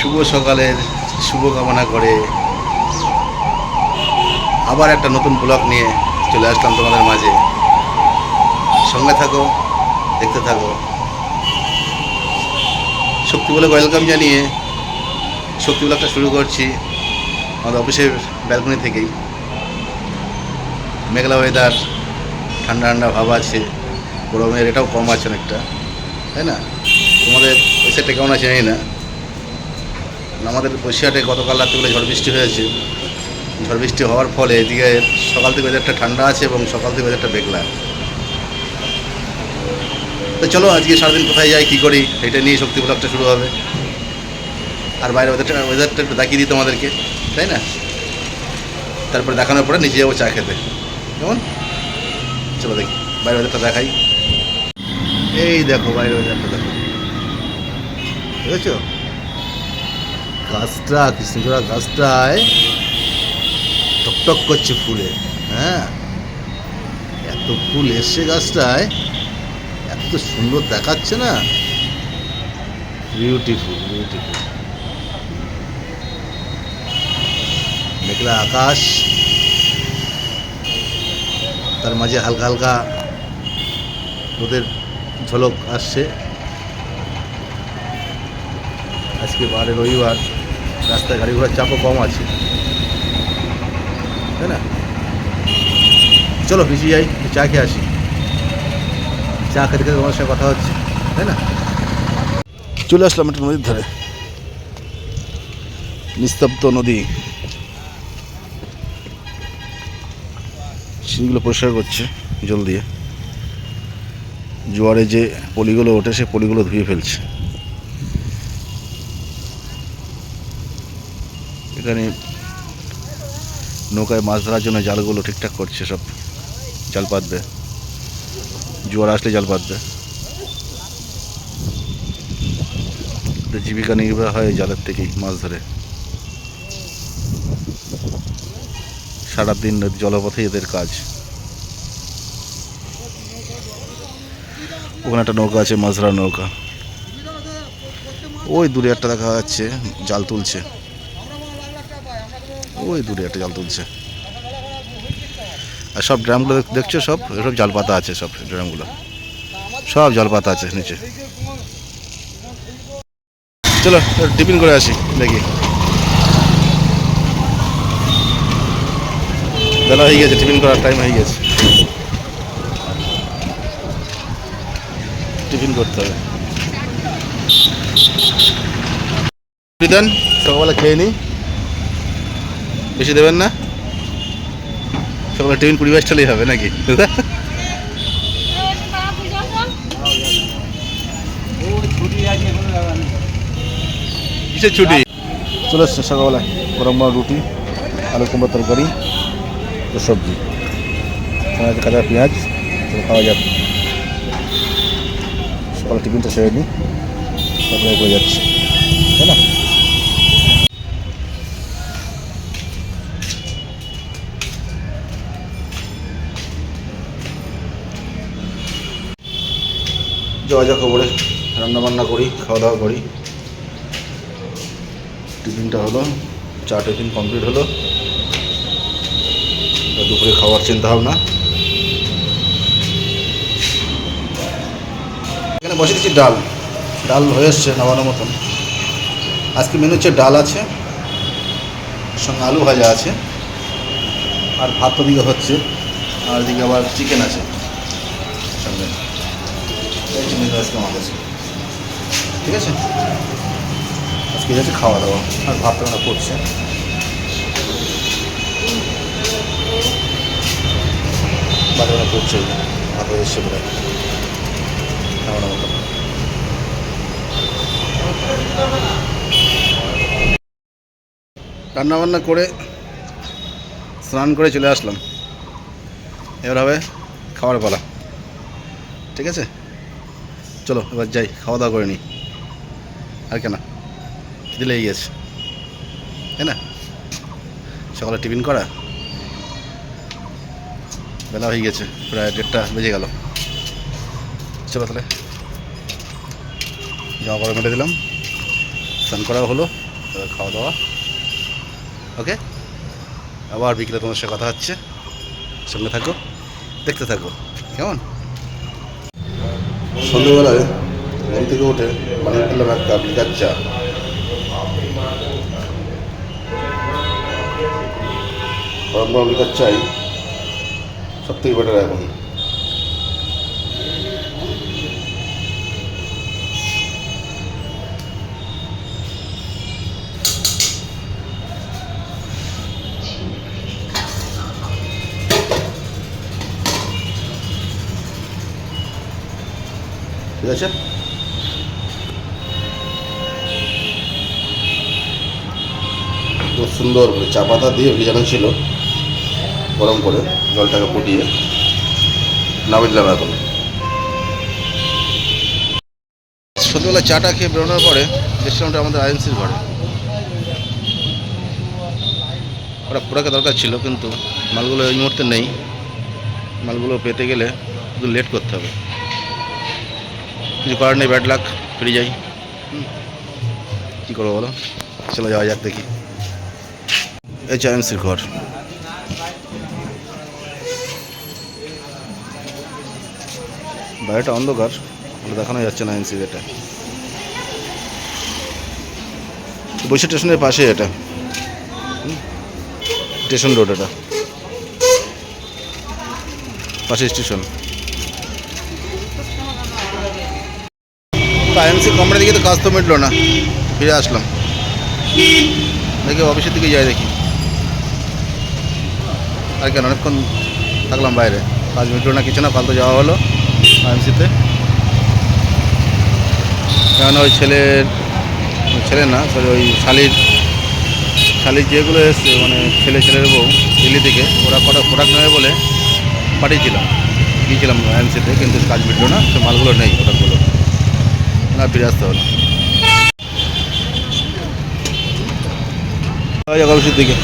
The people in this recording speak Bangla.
শুভ সকালের শুভকামনা করে আবার একটা নতুন ব্লগ নিয়ে চলে আসলাম তোমাদের মাঝে। সঙ্গে থাকো, দেখতে থাকো। শক্তি বলে ওয়েলকাম জানিয়ে শক্তি ব্লগটা শুরু করছি আমাদের অফিসের ব্যালকনি থেকেই। মেঘলা ওয়েদার ঠান্ডা ঠান্ডা ভাব আছে, গরমের এটাও কম আছে অনেকটা, তাই না? তোমাদের ওই সাইডটা কেমন আছে জানি না। আমাদের বসিরহাটে গতকাল রাত্রিবেলা ঝড় বৃষ্টি হয়েছে। ঝড় বৃষ্টি হওয়ার ফলে এদিকে সকাল থেকে ওয়েদারটা ঠান্ডা আছে এবং সকাল থেকে ওয়েদারটা মেঘলা। তো চলো আজকে সারাদিন কোথায় যাই, কী করি, এটা নিয়ে শক্তি ব্লগটা শুরু হবে। আর বাইরে ওয়েদারটা ওয়েদারটা একটু দেখিয়ে দিই তোমাদেরকে, তাই না? তারপরে দেখানোর পরে নিজে যাব চা খেতে। কেমন? চলো দেখি, বাইরে ওয়েদারটা দেখাই। এই দেখো বাইরে ওয়েদারটা দেখো। বুঝেছ গাছটা, কৃষ্ণচূড়া গাছটায় টকটক করছে ফুলে হ্যাঁ? এত ফুল এসছে গাছটায়, এত সুন্দর দেখাচ্ছে না? বিউটিফুল বিউটিফুল মেঘলা আকাশ, তার মাঝে হালকা হালকা রোদের ঝলক আসছে। আজকে বারে রবিবার। রাস্তায় গাড়ি ঘোড়ার চাপও কম আছে। তাই না? চলো বেশি যাই, চা খেয়ে আসি। চা খেতে খেতে তোমার সঙ্গে কথা হচ্ছে, তাই না? চলে আসলাম একটা নদীর ধারে। নিস্তব্ধ নদী। সিঁড়িগুলো পরিষ্কার করছে, জল দিয়ে। জোয়ারে যে পলিগুলো ওঠে, সে পলিগুলো ধুয়ে ফেলছে। এখানে নৌকায় মাছ ধরার জন্য জালগুলো ঠিকঠাক করছে সব। জাল পাতবে। জোয়ার আসলে জাল পাতবে। জীবিকা নির্বাহ হয় জালের থেকেই মাছ ধরে। সারাদিন জলপথে এদের কাজ। ওখানে একটা নৌকা আছে, মাছ ধরার নৌকা। ওই দূরে একটা দেখা যাচ্ছে, জাল তুলছে। ওই দূরে একটা জাল তুলছে। আর সব ড্রামগুলো দেখছ সব? সব জাল পাতা আছে সব ড্রামগুলো। সব জল পাতা আছে নিচে। চলো, টিফিন করে আসি, দেখি। বেলা হয়ে গেছে, টিফিন করার টাইম হয়ে গেছে। টিফিন করতে হবে। সকালবেলা খেয়ে নিই বেশি দেবেন না? সকালে টিফিন কুড়ি বাইশ টালেই হবে নাকি? কিসের ছুটি? চলে এসছে সকালবেলা গরম গরম রুটি, আলু কুমড়ো তরকারি ও সবজি। কাঁচা পেঁয়াজ তো খাওয়া যাবে। সকালে টিফিনটা সেরে নিই, তারপরে হয়ে যাচ্ছে। তাই না? যাওয়া যা খবরে রান্না বান্না করি খাওয়া দাওয়া করি। টিফিনটা হলো, চা টিফিন কমপ্লিট হলো। দুপুরে খাওয়ার চিন্তা ভাবনা। এখানে বসে দিচ্ছি ডাল। ডাল হয়ে এসছে নামানোর মতন। আজকে মেনু হচ্ছে ডাল আছে সঙ্গে আলু ভাজা আছে। আর ভাত তো দিকে হচ্ছে, আর এদিকে আবার চিকেন আছে। আমার কাছে। ঠিক আছে? আজকে যাচ্ছে খাওয়া দাওয়া। আর ভাত রান্না করছে। রান্না করছে হয়ে এসছে প্রায় খাওয়ার মতো রান্না বান্না করে স্নান করে চলে আসলাম। এবার হবে খাওয়ার পালা। ঠিক আছে? চলো, এবার যাই খাওয়া দাওয়া করে নিই আর কেন, খিদে লেগে গেছে। তাই না? সকালে টিফিন করা। বেলা হয়ে গেছে, প্রায় দেড়টা বেজে গেল। চলো তাহলে। জামা কাপড় মেলে দিলাম। স্নান করাও হলো, এবার খাওয়া দাওয়া ওকে? আবার বিকেলে তোমার সাথে কথা হচ্ছে। সঙ্গে থাকো, দেখতে থাকো। কেমন? সন্ধ্যেবেলায় ঘুম থেকে উঠে বানিয়ে ফেললাম এক কাপ লিকার চা? গরম গরম লিকার চাই সব থেকে বেটার এখন। ঠিক আছে? সুন্দর করে চা পাতা দিয়ে ভিজানো ছিল, গরম করে জলটাকে ফুটিয়ে। নামিয়ে দিলাম এখন। সন্ধ্যেবেলা চাটা খেয়ে বেরোনোর পরে রেস্টুরেন্টে আমাদের আইএনসির ঘরে। ওরা পুরাকে দরকার ছিল, কিন্তু মালগুলো এই মুহূর্তে নেই। মালগুলো পেতে গেলে একটু লেট করতে হবে। কিছু করার নেই ব্যাড লাক ফিরে যাই। কী করব বলো? চলে যাওয়া যাক, দেখি। এইচ এই চায়েন্সির ঘর। বাইরেটা অন্ধকার ওটা দেখানো যাচ্ছে না এনসির এটা। বৈশা স্টেশনের পাশে এটা। স্টেশন রোড এটা। পাশে স্টেশন। আইএমসি কোম্পানি দিকে তো কাজ তো মিটলো না। ফিরে আসলাম। দেখি অফিসের দিকে যাই দেখি। আর কেন? অনেকক্ষণ থাকলাম বাইরে। কাজ মিটলো না, কিছু না, ফালতু যাওয়া হলো আইএমসিতে কেন ওই ছেলের ছেলে না সরি ওই শালির শালির যেগুলো এসছে মানে ছেলে, ছেলের বউ, দিল্লি থেকে, ওরা কটা প্রোডাক্ট নেবে বলে? পাঠিয়েছিলাম। গিয়েছিলাম আইএমসিতে কিন্তু কাজ মিটলো না সে মালগুলো নেই প্রোডাক্টগুলো না ফিরে আসতে হলো অফিসের দিকে।